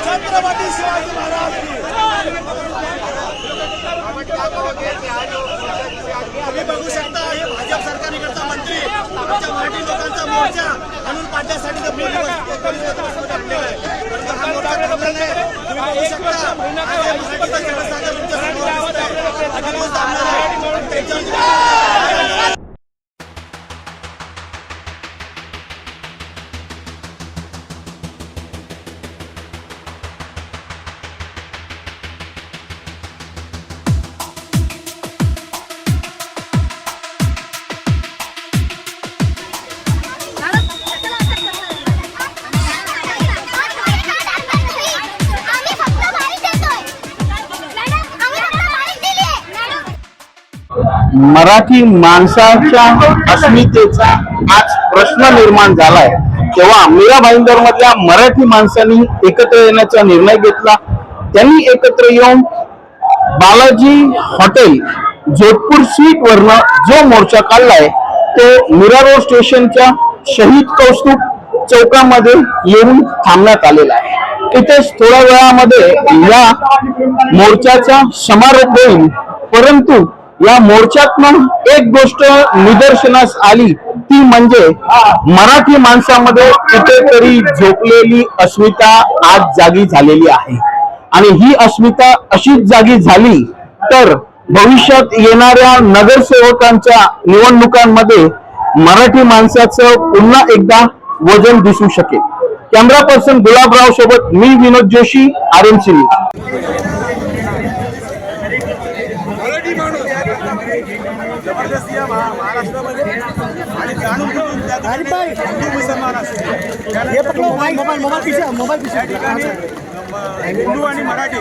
छत्रपती शिवाजी महाराज तुम्ही बघू शकता हे भाजप सरकार इकडचा मंत्री आमच्या मराठी लोकांचा मोर्चा आणून पाडण्यासाठी तर पोलीस परंतु हा मोठा प्रकरण आहे तुम्ही बघू शकता मुख्यमंत्री चंद्रसागर तुमच्यासमोर आहे त्यांच्यावर मराठी माणसाच्या अस्मितेचा आज प्रश्न निर्माण झालाय. तेव्हा मीरा भाईंदर मधल्या मराठी माणसांनी एकत्र येण्याचा निर्णय घेतला. त्यांनी एकत्र येऊन बालाजी हॉटेल जोधपूर स्वीट वरनं जो मोर्चा काढलाय तो मीरा रोड स्टेशनच्या शहीद कौस्तुभ चौकामध्ये येऊन थांबण्यात आलेला आहे. इथेच थोड्या वेळामध्ये या मोर्चाचा समारोप होईल. परंतु या मोर्चातनं एक गोष्ट निदर्शनास आली ती म्हणजे मराठी माणसामध्ये कुठेतरी झोपलेली अस्मिता आज जागी झालेली आहे. आणि ही अस्मिता अशीच जागी झाली तर भविष्यात येणाऱ्या नगरसेवकांच्या निवडणुकांमध्ये मराठी माणसाचं पुन्हा एकदा वजन दिसू शकेल. कॅमेरा पर्सन गुलाबराव सोबत मी Vinod Joshi R M C माणूस जबरदस्ती या महा- महाराष्ट्रामध्ये आणि जाणून बुजून त्या ठिकाणी हिंदू मुसलमान असेल त्या ठिकाणी म- हिंदू आणि मराठी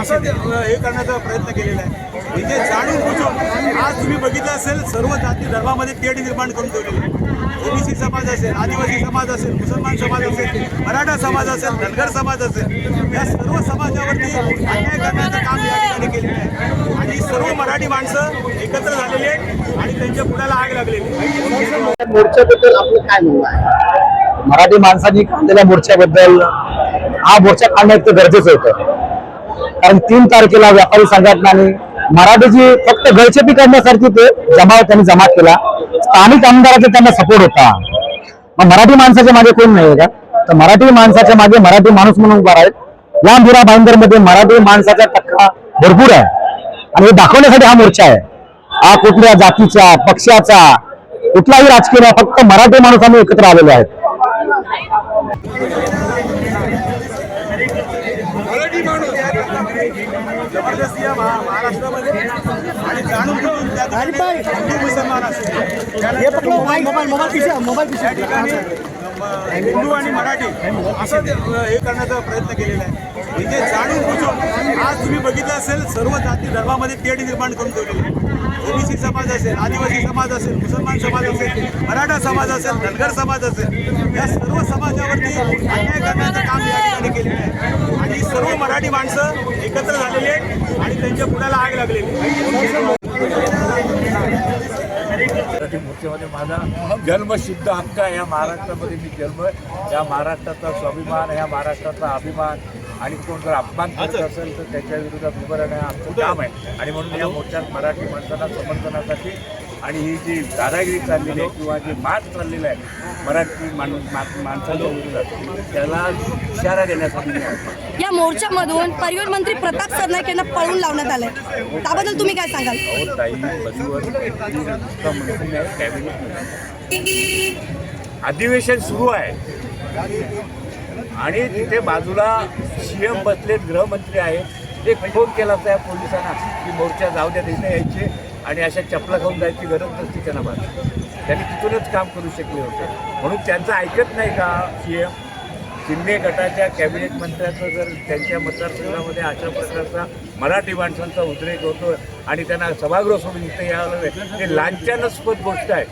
असं हे करण्याचा प्रयत्न केलेला आहे. म्हणजे जाणून बुजून आज तुम्ही बघितलं असेल सर्व जाती धर्मामध्ये तेढ निर्माण करून ठेवलेली आहे. ओबीसी समाज असेल आदिवासी समाज असेल मुसलमान समाज असेल मराठा समाज असेल धनगर समाज असेल या सर्व समाजावरती अन्याय करण्याचं काम या ठिकाणी केलेलं आहे. आणि सर्व मराठी माणसं एकत्र झालेली आहेत आणि त्यांच्या पुण्याला आग लागलेली आहे. मोर्चाबद्दल आपलं काय म्हणणं आहे? मराठी माणसांनी काढलेल्या मोर्चाबद्दल हा मोर्चा काढणं इतकं गरजेचं होतं. कारण तीन तारखेला व्यापारी संघटनांनी मराठीची फक्त गळचेपी करण्यासारखी ते जमाव त्यांनी जमा केला. स्थानिक आमदाराचा त्यांना सपोर्ट होता. मग मराठी माणसाच्या मागे कोण नाही का? तर मराठी माणसाच्या मागे मराठी माणूस म्हणून उभा आहेत या मीरा भाईंदरमध्ये मराठी माणसाचा टक्का भरपूर आहे. आणि हे दाखवण्यासाठी हा मोर्चा आहे. हा कुठल्या जातीचा पक्षाचा कुठलाही राजकीय फक्त मराठी माणूस आम्ही एकत्र आलेलो आहेत. मराठी माणूस. जबरदस्ती महाराष्ट्रामध्ये. आणि जाणून ठिकाणी हिंदू मुसलमान असेल त्या ठिकाणी हिंदू आणि मराठी असं हे करण्याचा प्रयत्न केलेला आहे. म्हणजे जाणून बुजून आज तुम्ही बघितलं असेल सर्व जाती धर्मामध्ये तेढ निर्माण करून ठेवलेली आहे ओबीसी समाज असेल आदिवासी समाज असेल मुसलमान समाज असेल मराठा समाज असेल धनगर समाज असेल या सर्व समाजावरती अन्याय करण्याचं काम या ठिकाणी केलेलं आहे. आणि सर्व मराठी माणसं एकत्र झालेली आहेत आणि त्यांच्या पुण्याला आग लागलेली आहे. मराठी मोर्चामध्ये माझा जन्मसिद्ध हक्क आहे. या महाराष्ट्रामध्ये मी जन्म या महाराष्ट्राचा स्वाभिमान या महाराष्ट्राचा अभिमान आणि कोण जर अपमान करत असेल तर त्याच्या विरोधात उभं राहणं हे आमचं काम आहे. आणि म्हणून या मोर्चात मराठी माणसांना समर्थनासाठी आणि ही जी दादागिरी चाललेली आहे किंवा जे मात चाललेलं आहे मराठी माणूस मा- माणसाच्या विरोधात त्याला इशारा देण्यासाठी. या मोर्चामधून परिवहन मंत्री प्रताप सरनाईक यांना पळून लावण्यात आलंय. त्याबद्दल तुम्ही काय सांगाल? ताई मंत्री कॅबिनेट मंत्री. अधिवेशन सुरू आहे. आणि तिथे बाजूला सी एम बसलेत गृहमंत्री आहेत. एक फोन केला त्या पोलिसांना की मोर्चा जाऊ द्या तिथे यायचे आणि अशा चपला खाऊन जायची गरज नसते त्यांना बाजू त्यांनी तिथूनच काम करू शकले होते. म्हणून त्यांचं ऐकत नाही का सी एम? शिंदे गटाच्या कॅबिनेट मंत्र्याचं जर त्यांच्या मतदारसंघामध्ये अशा प्रकारचा मराठी माणसांचा उद्रेक होतो आणि त्यांना सभागृह सोडून इथे यावं लागेल हे लांछनास्पद गोष्ट आहे.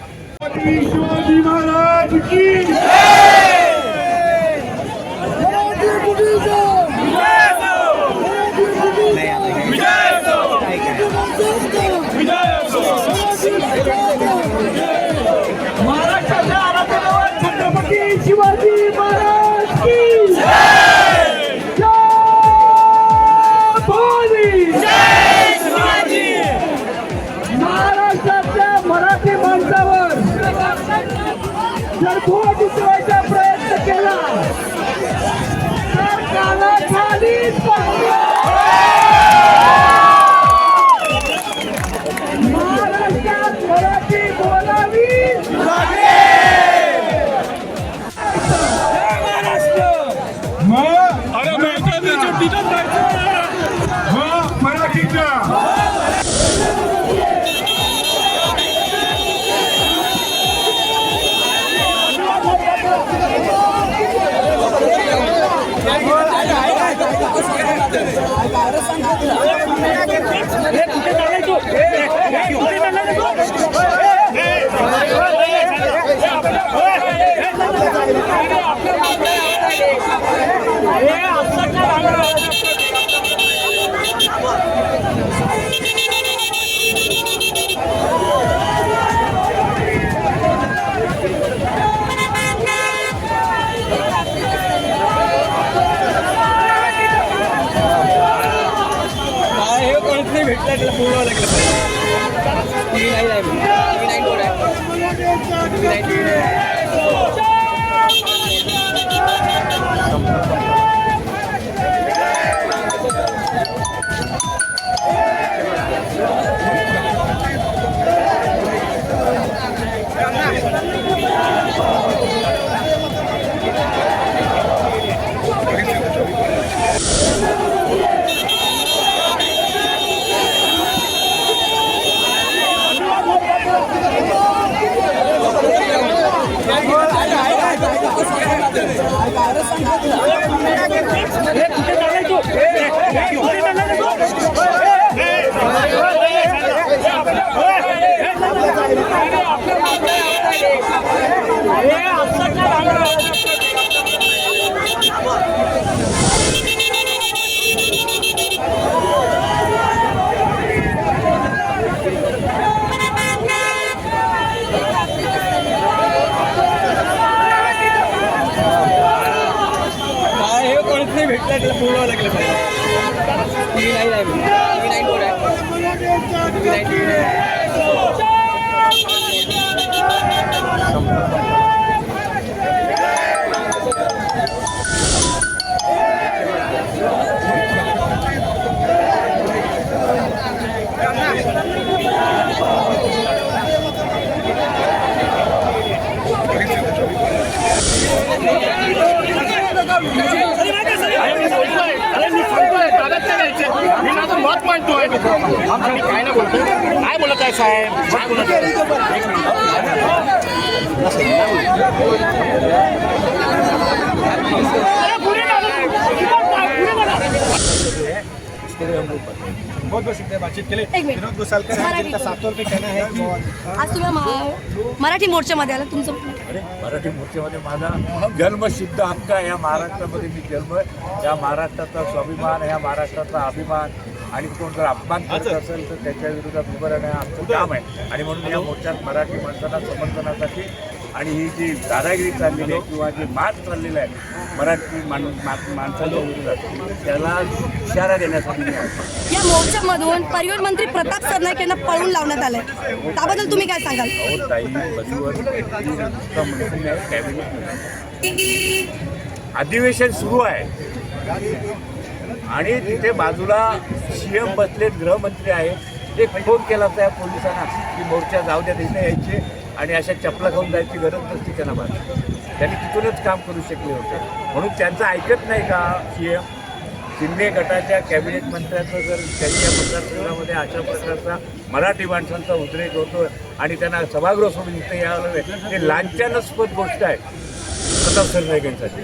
ဒီနိုင်လိုက်ဒီနိုင်တော့တယ်ဒီနိုင်ဒီနိုင် काय साहेब काय बोलत आहे एक मिनिट मराठी आज तुम्ही मराठी मोर्चामध्ये आला तुमचं मराठी मोर्चामध्ये माझा जन्मसिद्ध हक्क आहे. या महाराष्ट्रामध्ये मी जन्म या महाराष्ट्राचा स्वाभिमान या महाराष्ट्राचा अभिमान आणि कोण जर अपमान करत असेल तर त्याच्या विरोधात उभं राहणं आमचं काम आहे. आणि म्हणून या मोर्चात मराठी माणसांना समर्थनासाठी आणि ही जी दादागिरी चाललेली आहे किंवा जी मात चाललेला आहे मराठी मान मा- माणसाच्या विरोधात त्याला इशारा देण्यासाठी. या मोर्चामधून परिवहन मंत्री प्रताप सरनाईक यांना पळून लावण्यात आलंय. त्याबद्दल तुम्ही काय सांगाल? अहो ताई अधिवेशन सुरू आहे. आणि तिथे बाजूला सी एम बसलेत गृहमंत्री आहेत. एक फोन केला होता या पोलिसांना की मोर्चा जाऊ द्या तिथे यायचे. आणि अशा चपला खाऊन जायची गरज नसती त्यांना बाहेर. त्यांनी तिथूनच काम करू शकले होते. म्हणून त्यांचं ऐकत नाही का सी एम शिंदे गटाच्या कॅबिनेट मंत्र्याचं जर त्यांच्या मतदारसंघामध्ये अशा प्रकारचा मराठी माणसांचा उद्रेक होतो आणि त्यांना सभागृह सोडून इथे यावं लागेल हे लांछनास्पद गोष्ट आहे. प्रताप सरनाईकांसाठी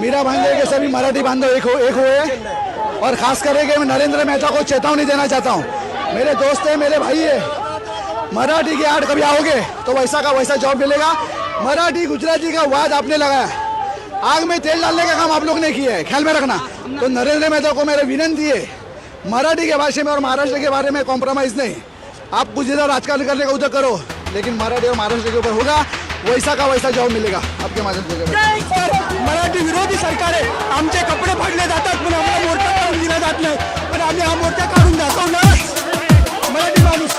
मीरा भांडे के सभी मराठी बांधव एक हो एक हुए और खास करके मैं नरेंद्र मेहता को चेतावनी देना चाहता हूँ। मेरे दोस्त है मेरे भाई है। मराठी के आर्ट कभी आओगे तो वैसा का वैसा जॉब मिलेगा। मराठी गुजराती का वाद आपने लगाया आग में तेल डालने का काम आप लोग ने किया है, ख्याल में रखना। तो नरेंद्र मेहता को मेरे विनंती है, मराठी के भाषा में और महाराष्ट्र के बारे में कॉम्प्रोमाइज़ नहीं। आप कुछ जिधर राजकारण करने का उधर करो, लेकिन मराठी और महाराष्ट्र के ऊपर होगा, वैसा का वैसा जॉब मिलेगा। आपके माध्यम से मराठी विरोधी सरकार है आमचे कपडे फाडले जातात, पण आम्हाला मोर्चा काढून दिला जात नाही. पण आम्ही हा मोर्चा काढून मराठी माणूस.